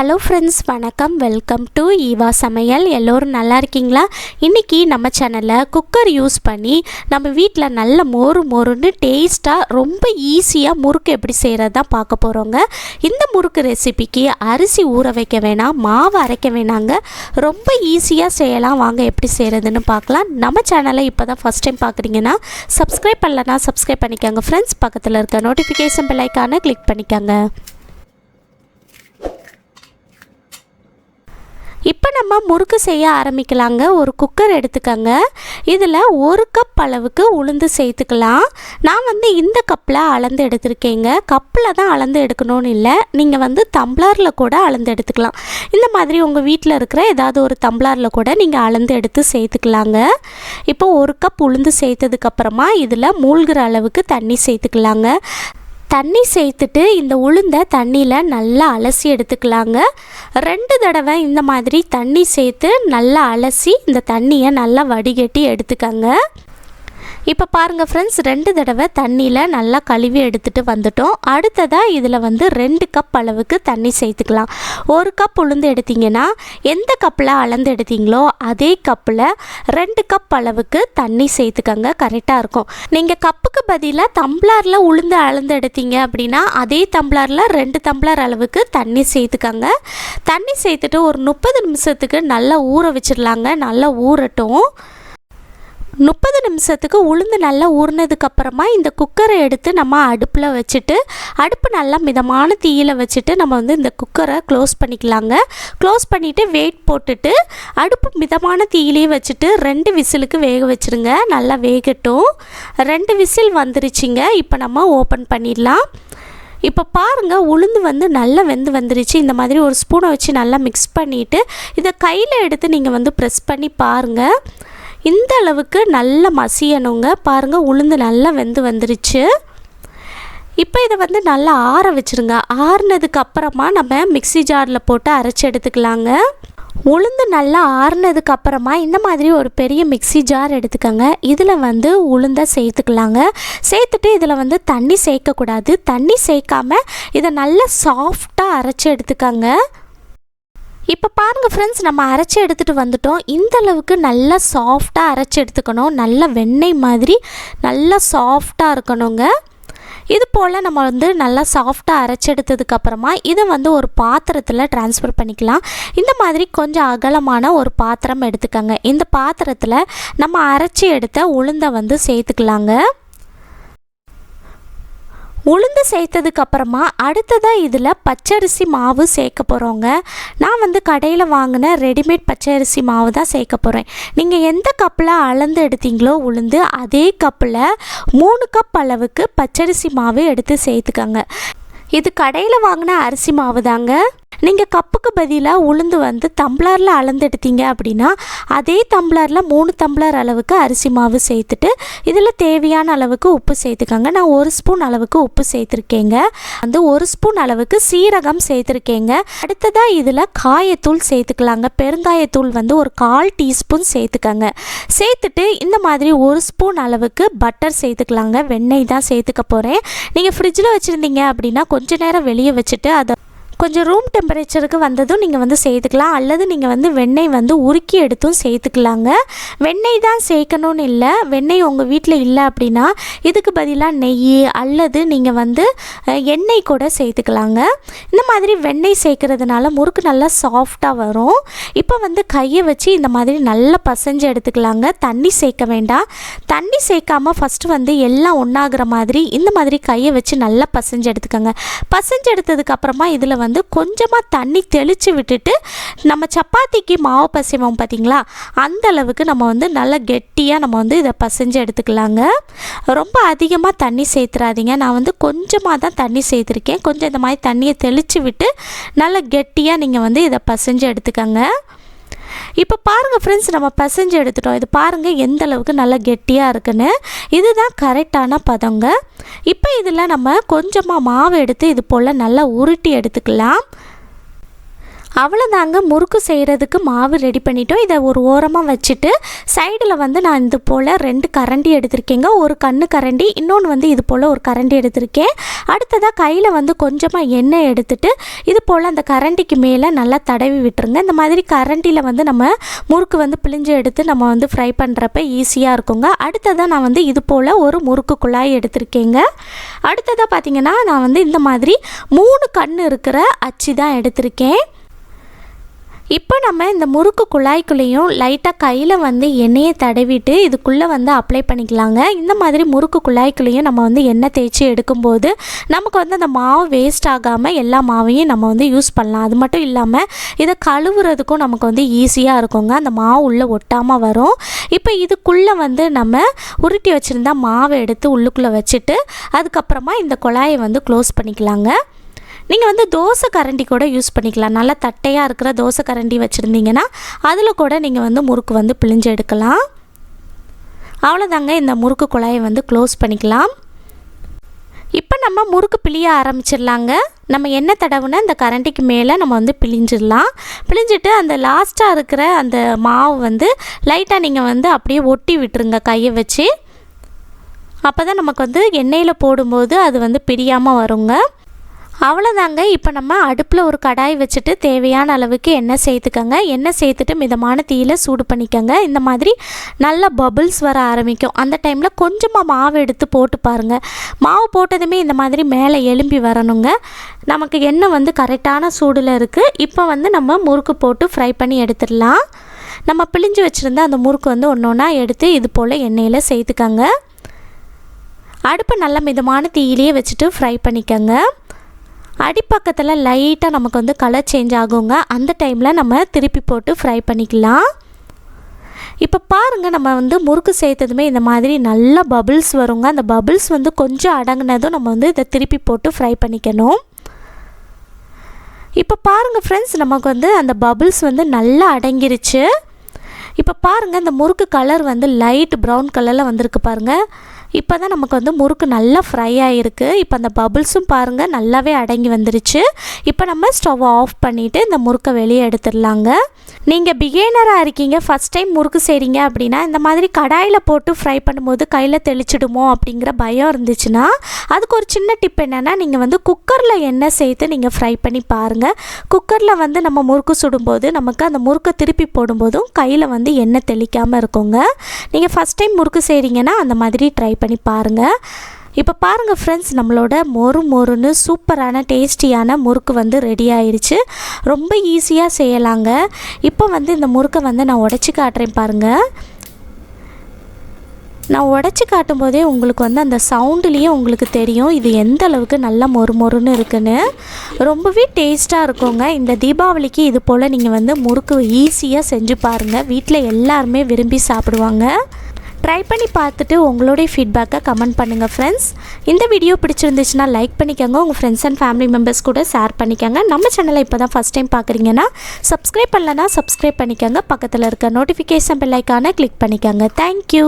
Hello friends வணக்கம். Welcome to Eva சமையல் எல்லோரும் நல்லா இருக்கீங்களா? இன்றைக்கி நம்ம சேனலில் குக்கர் யூஸ் பண்ணி நம்ம வீட்டில் நல்ல மோறு மோறுன்னு டேஸ்ட்டாக ரொம்ப ஈஸியாக முறுக்கு எப்படி செய்கிறது தான் பார்க்க போகிறோங்க இந்த முறுக்கு ரெசிபிக்கு அரிசி ஊற வைக்க வேணாம் மாவு அரைக்க வேணாங்க. ரொம்ப ஈஸியாக செய்யலாம். வாங்க எப்படி செய்கிறதுன்னு பார்க்கலாம். நம்ம சேனலை இப்போ தான் ஃபஸ்ட் டைம் பார்க்குறீங்கன்னா சப்ஸ்கிரைப் பண்ணலன்னா சப்ஸ்கிரைப் பண்ணிக்கோங்க ஃப்ரெண்ட்ஸ் பக்கத்தில் இருக்க நோட்டிஃபிகேஷன் பெல்லைக்கான கிளிக் பண்ணிக்கோங்க. இப்போ நம்ம முறுக்கு செய்ய ஆரம்பிக்கலாங்க. ஒரு குக்கர் எடுத்துக்கோங்க. இதில் ஒரு கப் அளவுக்கு உளுந்து சேர்த்துக்கலாம். நான் வந்து இந்த கப்பில் அளந்து எடுத்திருக்கேங்க. கப்பில் தான் அளந்து எடுக்கணும்னு இல்லை. நீங்கள் வந்து தம்ளரில் கூட அளந்து எடுத்துக்கலாம். இந்த மாதிரி உங்கள் வீட்டில் இருக்கிற ஏதாவது ஒரு தம்ளரில் கூட நீங்கள் அளந்து எடுத்து சேர்த்துக்கலாங்க. இப்போ ஒரு கப் உளுந்து சேர்த்ததுக்கப்புறமா இதில் மூழ்கிற அளவுக்கு தண்ணி சேர்த்துக்கலாங்க. தண்ணி சேர்த்துட்டு இந்த உளுந்தை தண்ணியில் நல்லா அலசி எடுத்துக்கலாங்க. ரெண்டு தடவை இந்த மாதிரி தண்ணி சேர்த்து நல்லா அலசி இந்த தண்ணியை நல்லா வடிகட்டி எடுத்துக்கங்க. இப்போ பாருங்கள் ஃப்ரெண்ட்ஸ் ரெண்டு தடவை தண்ணியில் நல்லா கழுவி எடுத்துகிட்டு வந்துட்டோம். அடுத்ததாக இதில் வந்து ரெண்டு கப் அளவுக்கு தண்ணி சேர்த்துக்கலாம். ஒரு கப் உளுந்து எடுத்தீங்கன்னா எந்த கப்பில் அளந்து எடுத்தீங்களோ அதே கப்பில் ரெண்டு கப் அளவுக்கு தண்ணி சேர்த்துக்கங்க கரெக்டாக இருக்கும். நீங்கள் கப்புக்கு பதிலாக தம்ளரில் உளுந்து அளந்து எடுத்தீங்க அப்படின்னா அதே தம்ளரில் ரெண்டு தம்ளர் அளவுக்கு தண்ணி சேர்த்துக்கங்க. தண்ணி சேர்த்துட்டு ஒரு முப்பது நிமிஷத்துக்கு நல்லா ஊற வச்சிடலாங்க நல்லா ஊறட்டும். முப்பது நிமிஷத்துக்கு உளுந்து நல்லா ஊறினதுக்கப்புறமா இந்த குக்கரை எடுத்து நம்ம அடுப்பில் வச்சுட்டு அடுப்பு நல்லா மிதமான தீயில் வச்சுட்டு நம்ம வந்து இந்த குக்கரை க்ளோஸ் பண்ணிக்கலாங்க. க்ளோஸ் பண்ணிவிட்டு வெயிட் போட்டுட்டு அடுப்பு மிதமான தீயிலே வச்சுட்டு ரெண்டு விசிலுக்கு வேக வச்சுருங்க. நல்லா வேகட்டும். ரெண்டு விசில் வந்துருச்சுங்க. இப்போ நம்ம ஓப்பன் பண்ணிடலாம். இப்போ பாருங்கள் உளுந்து வந்து நல்லா வெந்து வந்துருச்சு. இந்த மாதிரி ஒரு ஸ்பூனை வச்சு நல்லா மிக்ஸ் பண்ணிவிட்டு இதை கையில் எடுத்து நீங்கள் வந்து ப்ரெஸ் பண்ணி பாருங்கள் இந்த அளவுக்கு நல்லா மசியணுங்க பாருங்கள் உளுந்து நல்லா வெந்து வந்துருச்சு. இப்போ இதை வந்து நல்லா ஆற வச்சுருங்க. ஆறுனதுக்கு அப்புறமா நம்ம மிக்ஸி ஜாரில் போட்டு அரைச்சி எடுத்துக்கலாங்க. உளுந்து நல்லா ஆறுனதுக்கு அப்புறமா இந்த மாதிரி ஒரு பெரிய மிக்ஸி ஜார் எடுத்துக்கோங்க. இதில் வந்து உளுந்தை சேர்த்துக்கலாங்க. சேர்த்துட்டு இதில் வந்து தண்ணி சேர்க்கக்கூடாது. தண்ணி சேர்க்காம இதை நல்லா சாஃப்டாக அரைச்சி எடுத்துக்கோங்க. இப்போ பாருங்கள் ஃப்ரெண்ட்ஸ் நம்ம அரைச்சி எடுத்துகிட்டு வந்துட்டோம். இந்த அளவுக்கு நல்லா சாஃப்டாக அரைச்சி எடுத்துக்கணும். நல்ல வெண்ணெய் மாதிரி நல்லா சாஃப்டாக இருக்கணுங்க. இது போல் நம்ம வந்து நல்லா சாஃப்டாக அரைச்சி எடுத்ததுக்கப்புறமா இதை வந்து ஒரு பாத்திரத்தில் ட்ரான்ஸ்ஃபர் பண்ணிக்கலாம். இந்த மாதிரி கொஞ்சம் அகலமான ஒரு பாத்திரம் எடுத்துக்கோங்க. இந்த பாத்திரத்தில் நம்ம அரைச்சி எடுத்த உளுந்தை வந்து சேர்த்துக்கலாங்க. உளுந்து சேர்த்ததுக்கு அப்புறமா அடுத்ததாக இதில் பச்சரிசி மாவு சேர்க்க போகிறோங்க நான் வந்து கடையில் வாங்கின ரெடிமேட் பச்சரிசி மாவு தான் சேர்க்க போகிறேன் நீங்கள் எந்த கப்பில் அளந்து எடுத்தீங்களோ உளுந்து அதே கப்பில் மூணு கப் அளவுக்கு பச்சரிசி மாவு எடுத்து சேர்த்துக்கங்க. இது கடையில் வாங்கின அரிசி மாவு தாங்க. நீங்கள் கப்புக்கு பதிலாக உளுந்து வந்து தம்ளரில் அளந்து எடுத்தீங்க அப்படின்னா அதே தம்ளரில் மூணு தம்ளர் அளவுக்கு அரிசி மாவு சேர்த்துட்டு இதில் தேவையான அளவுக்கு உப்பு சேர்த்துக்கோங்க. நான் ஒரு ஸ்பூன் அளவுக்கு உப்பு சேர்த்துருக்கேங்க. வந்து ஒரு ஸ்பூன் அளவுக்கு சீரகம் சேர்த்துருக்கேங்க. அடுத்ததாக இதில் காயத்தூள் சேர்த்துக்கலாங்க. பெருங்காயத்தூள் வந்து ஒரு கால் டீஸ்பூன் சேர்த்துக்கோங்க. சேர்த்துட்டு இந்த மாதிரி ஒரு ஸ்பூன் அளவுக்கு பட்டர் சேர்த்துக்கலாங்க. வெண்ணெய் தான் சேர்த்துக்க போகிறேன் நீங்கள் ஃப்ரிட்ஜில் வச்சுருந்தீங்க அப்படின்னா கொஞ்ச நேரம் வெளியே வச்சுட்டு அதை கொஞ்சம் ரூம் டெம்பரேச்சருக்கு வந்ததும் நீங்கள் வந்து சேர்த்துக்கலாம். அல்லது நீங்கள் வந்து வெண்ணெய் வந்து உருக்கி எடுத்தும் சேர்த்துக்கலாங்க. வெண்ணெய் தான் சேர்க்கணும்னு இல்லை. வெண்ணெய் உங்கள் வீட்டில் இல்லை அப்படின்னா இதுக்கு பதிலாக நெய் அல்லது நீங்கள் வந்து எண்ணெய் கூட சேர்த்துக்கலாங்க. இந்த மாதிரி வெண்ணெய் சேர்க்கறதுனால முறுக்கு நல்லா சாஃப்டாக வரும். இப்போ வந்து கையை வச்சு இந்த மாதிரி நல்லா பசைஞ்சு எடுத்துக்கலாங்க. தண்ணி சேர்க்க வேண்டாம். தண்ணி சேர்க்காம ஃபஸ்ட்டு வந்து எல்லாம் ஒன்றாகிற மாதிரி இந்த மாதிரி கையை வச்சு நல்லா பசைஞ்சு எடுத்துக்கோங்க. பசைஞ்சு எடுத்ததுக்கப்புறமா இதில் வந்து வந்து கொஞ்சமாக தண்ணி தெளித்து விட்டுட்டு நம்ம சப்பாத்திக்கு மாவு பசைவோம் பார்த்தீங்களா அந்த அளவுக்கு நம்ம வந்து நல்லா கெட்டியாக நம்ம வந்து இதை பசைஞ்சு எடுத்துக்கலாங்க. ரொம்ப அதிகமாக தண்ணி சேர்த்துறாதீங்க. நான் வந்து கொஞ்சமாக தான் தண்ணி சேர்த்துருக்கேன். கொஞ்சம் இந்த மாதிரி தண்ணியை தெளித்து விட்டு நல்லா கெட்டியாக நீங்கள் வந்து இதை பசைஞ்சு எடுத்துக்கோங்க. இப்போ பாருங்கள் ஃப்ரெண்ட்ஸ் நம்ம பசைஞ்சு எடுத்துட்டோம். இது பாருங்கள் எந்த அளவுக்கு நல்லா கெட்டியாக இருக்குன்னு. இதுதான் கரெக்டான பதங்க. இப்போ இதில் நம்ம கொஞ்சமாக மாவு எடுத்து இது போல் நல்லா உருட்டி எடுத்துக்கலாம். அவ்வளோதாங்க முறுக்கு செய்கிறதுக்கு மாவு ரெடி பண்ணிட்டோம். இதை ஒரு ஓரமாக வச்சுட்டு சைடில் வந்து நான் இது போல் ரெண்டு கரண்டி எடுத்திருக்கேங்க. ஒரு கண்ணு கரண்டி இன்னொன்று வந்து இது போல் ஒரு கரண்டி எடுத்திருக்கேன். அடுத்ததாக கையில் வந்து கொஞ்சமாக எண்ணெய் எடுத்துட்டு இது போல் அந்த கரண்டிக்கு மேலே நல்லா தடவி விட்டுருங்க. இந்த மாதிரி கரண்டியில் வந்து நம்ம முறுக்கு வந்து பிழிஞ்சு எடுத்து நம்ம வந்து ஃப்ரை பண்ணுறப்ப ஈஸியாக இருக்குங்க. அடுத்ததாக நான் வந்து இது போல் ஒரு முறுக்கு குழாய் எடுத்திருக்கேங்க. அடுத்ததாக பார்த்தீங்கன்னா நான் வந்து இந்த மாதிரி மூணு கண் இருக்கிற அச்சு தான் எடுத்திருக்கேன். இப்போ நம்ம இந்த முறுக்கு குழாய்க்குள்ளேயும் லைட்டாக கையில் வந்து எண்ணெயை தடவிட்டு இதுக்குள்ளே வந்து அப்ளை பண்ணிக்கலாங்க. இந்த மாதிரி முறுக்கு குழாய்க்குள்ளேயும் நம்ம வந்து எண்ணெய் தேய்ச்சி எடுக்கும்போது நமக்கு வந்து அந்த மாவு வேஸ்ட் ஆகாமல் எல்லா மாவையும் நம்ம வந்து யூஸ் பண்ணலாம். அது மட்டும் இல்லாமல் இதை கழுவுறதுக்கும் நமக்கு வந்து ஈஸியாக இருக்குங்க. அந்த மாவு உள்ளே ஒட்டாமல் வரும். இப்போ இதுக்குள்ளே வந்து நம்ம உருட்டி வச்சுருந்தா மாவை எடுத்து உள்ளுக்குள்ளே வச்சுட்டு அதுக்கப்புறமா இந்த குழாயை வந்து க்ளோஸ் பண்ணிக்கலாங்க. நீங்கள் வந்து தோசை கரண்டி கூட யூஸ் பண்ணிக்கலாம். நல்லா தட்டையாக இருக்கிற தோசை கரண்டி வச்சுருந்தீங்கன்னா அதில் கூட நீங்கள் வந்து முறுக்கு வந்து பிழிஞ்சு எடுக்கலாம். அவ்வளோதாங்க இந்த முறுக்கு குழாயை வந்து க்ளோஸ் பண்ணிக்கலாம். இப்போ நம்ம முறுக்கு பிழிய ஆரம்பிச்சிடலாங்க. நம்ம என்ன தடவுனா இந்த கரண்டிக்கு மேலே நம்ம வந்து பிழிஞ்சிடலாம். பிழிஞ்சிட்டு அந்த லாஸ்ட்டாக இருக்கிற அந்த மாவு வந்து லைட்டாக நீங்கள் வந்து அப்படியே ஒட்டி விட்டுருங்க கையை வச்சு. அப்போ தான் நமக்கு வந்து எண்ணெயில் போடும்போது அது வந்து பிரியாமல் வருங்க. அவ்வளோதாங்க இப்போ நம்ம அடுப்பில் ஒரு கடாய் வச்சுட்டு தேவையான அளவுக்கு எண்ணெய் சேர்த்துக்கோங்க. எண்ணெய் சேர்த்துட்டு மிதமான தீயில் சூடு பண்ணிக்கோங்க. இந்த மாதிரி நல்லா பபுள்ஸ் வர ஆரம்பிக்கும். அந்த டைமில் கொஞ்சமாக மாவு எடுத்து போட்டு பாருங்கள் மாவு போட்டதுமே இந்த மாதிரி மேலே எலும்பி வரணுங்க. நமக்கு எண்ணெய் வந்து கரெக்டான சூடில் இருக்குது இப்போ வந்து நம்ம முறுக்கு போட்டு ஃப்ரை பண்ணி எடுத்துடலாம். நம்ம பிழிஞ்சு வச்சுருந்த அந்த முறுக்கு வந்து ஒன்று ஒன்றா எடுத்து இது போல் எண்ணெயில் சேர்த்துக்கோங்க. அடுப்பு நல்ல மிதமான தீயிலேயே வச்சுட்டு ஃப்ரை பண்ணிக்கோங்க. அடிப்பக்கத்தில் லைட்டாக நமக்கு வந்து கலர் சேஞ்ச் ஆகுங்க. அந்த டைமில் நம்ம திருப்பி போட்டு ஃப்ரை பண்ணிக்கலாம். இப்போ பாருங்கள் நம்ம வந்து முறுக்கு சேர்த்ததுமே இந்த மாதிரி நல்லா பபிள்ஸ் வருங்க. அந்த பபிள்ஸ் வந்து கொஞ்சம் அடங்கினதும் நம்ம வந்து இதை திருப்பி போட்டு ஃப்ரை பண்ணிக்கணும். இப்போ பாருங்கள் ஃப்ரெண்ட்ஸ் நமக்கு வந்து அந்த பபிள்ஸ் வந்து நல்லா அடங்கிருச்சு. இப்போ பாருங்கள் இந்த முறுக்கு கலர் வந்து லைட் ப்ரௌன் கலரில் வந்திருக்கு பாருங்கள் இப்போ தான் நமக்கு வந்து முறுக்கு நல்லா ஃப்ரை ஆகிருக்கு இப்போ அந்த பபுள்ஸும் பாருங்கள் நல்லாவே அடங்கி வந்துருச்சு. இப்போ நம்ம ஸ்டவ் ஆஃப் பண்ணிவிட்டு இந்த முறுக்கை வெளியே எடுத்துடலாங்க. நீங்கள் பிகேனராக இருக்கீங்க ஃபஸ்ட் டைம் முறுக்கு செய்கிறீங்க அப்படின்னா இந்த மாதிரி கடாயில் போட்டு ஃப்ரை பண்ணும்போது கையில் தெளிச்சிடுமோ அப்படிங்கிற பயம் இருந்துச்சுன்னா அதுக்கு ஒரு சின்ன டிப் என்னென்னா நீங்கள் வந்து குக்கரில் எண்ணெய் சேர்த்து நீங்கள் ஃப்ரை பண்ணி பாருங்கள் குக்கரில் வந்து நம்ம முறுக்கு சுடும்போது நமக்கு அந்த முறுக்கை திருப்பி போடும்போதும் கையில் வந்து எண்ணெய் தெளிக்காமல் இருக்குங்க. நீங்கள் ஃபஸ்ட் டைம் முறுக்கு செய்கிறீங்கன்னா அந்த மாதிரி ட்ரை பண்ணி பாருங்கள் இப்போ பாருங்கள் ஃப்ரெண்ட்ஸ் நம்மளோட மொறு மொறுன்னு சூப்பரான டேஸ்டியான முறுக்கு வந்து ரெடி ஆயிடுச்சு ரொம்ப ஈஸியாக செய்யலாங்க. இப்போ வந்து இந்த முறுக்கை வந்து நான் உடச்சி காட்டுறேன் பாருங்கள் நான் உடச்சி காட்டும் போதே உங்களுக்கு வந்து அந்த சவுண்டுலேயே உங்களுக்கு தெரியும். இது எந்த அளவுக்கு நல்லா மொறு மொறுன்னு இருக்குன்னு. ரொம்பவே டேஸ்ட்டாக இருக்குங்க. இந்த தீபாவளிக்கு இது போல் நீங்கள் வந்து முறுக்கு ஈஸியாக செஞ்சு பாருங்கள் வீட்டில் எல்லாருமே விரும்பி சாப்பிடுவாங்க. ட்ரை பண்ணி பார்த்துட்டு உங்களுடைய ஃபீட்பேக்கை கமெண்ட் பண்ணுங்கள் ஃப்ரெண்ட்ஸ் இந்த வீடியோ பிடிச்சிருந்துச்சுன்னா லைக் பண்ணிக்கோங்க. உங்கள் ஃப்ரெண்ட்ஸ் அண்ட் ஃபேமிலி மெம்பர்ஸ் கூட ஷேர் பண்ணிக்கோங்க. நம்ம சேனலை இப்போ தான் ஃபஸ்ட் டைம் பார்க்குறீங்கன்னா சப்ஸ்கிரைப் பண்ணலன்னா சப்ஸ்கிரைப் பண்ணிக்கோங்க. பக்கத்தில் இருக்க நோட்டிஃபிகேஷன் பெல்லைக்கான கிளிக் பண்ணிக்கோங்க. தேங்க்யூ